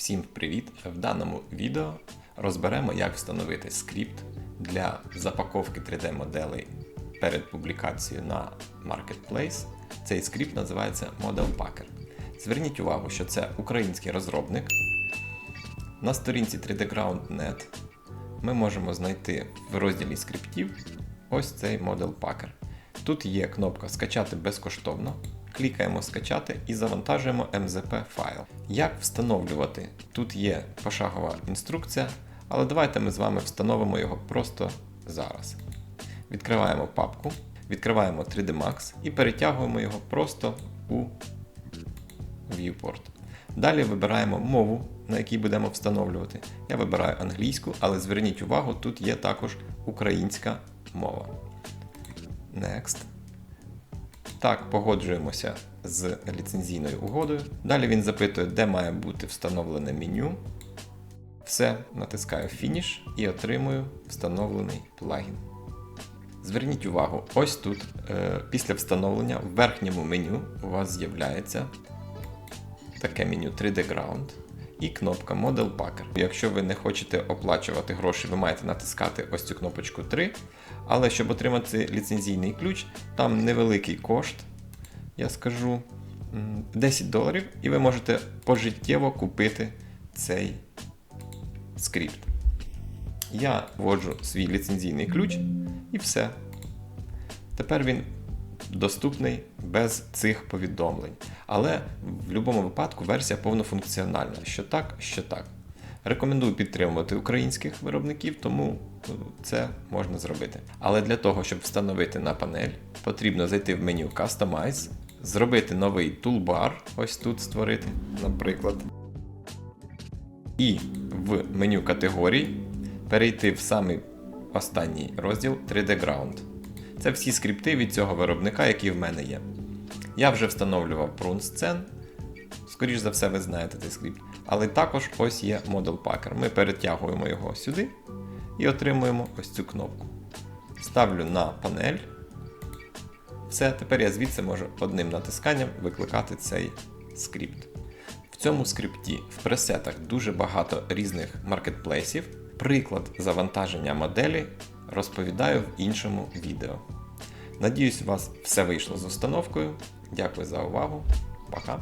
Всім привіт! В даному відео розберемо, як встановити скрипт для запаковки 3D-моделей перед публікацією на Marketplace. Цей скрипт називається Model Packer. Зверніть увагу, що це український розробник. На сторінці 3dground.net ми можемо знайти в розділі скриптів ось цей Model Packer. Тут є кнопка Скачати безкоштовно. Клікаємо скачати і завантажуємо MZP файл. Як встановлювати? Тут є пошагова інструкція, але давайте ми з вами встановимо його просто зараз. Відкриваємо папку, відкриваємо 3D Max і перетягуємо його просто у Viewport. Далі вибираємо мову, на якій будемо встановлювати. Я вибираю англійську, але зверніть увагу, тут є також українська мова. Next. Так, погоджуємося з ліцензійною угодою. Далі він запитує, де має бути встановлене меню. Все, натискаю Finish і отримую встановлений плагін. Зверніть увагу, ось тут, е, після встановлення, в верхньому меню у вас з'являється таке меню 3D Ground і кнопка Model Packer. Якщо ви не хочете оплачувати гроші, ви маєте натискати ось цю кнопочку 3. Але щоб отримати ліцензійний ключ, там невеликий кошт, я скажу 10 доларів, і ви можете пожиттєво купити цей скрипт. Я вводжу свій ліцензійний ключ і все. Тепер він доступний без цих повідомлень. Але в будь-якому випадку версія повнофункціональна. Що так, що так. Рекомендую підтримувати українських виробників, тому це можна зробити. Але для того, щоб встановити на панель, потрібно зайти в меню Customize, зробити новий тулбар, ось тут створити, наприклад. І в меню категорій перейти в самий останній розділ 3D Ground. Це всі скрипти від цього виробника, які в мене є. Я вже встановлював PruneScene, скоріш за все, ви знаєте цей скрипт. Але також ось є Model Packer. Ми перетягуємо його сюди і отримуємо ось цю кнопку. Ставлю на панель. Все, тепер я звідси можу одним натисканням викликати цей скрипт. В цьому скрипті в пресетах дуже багато різних маркетплейсів. Приклад завантаження моделі розповідаю в іншому відео. Надіюсь, у вас все вийшло з установкою. Дякую за увагу. Пока!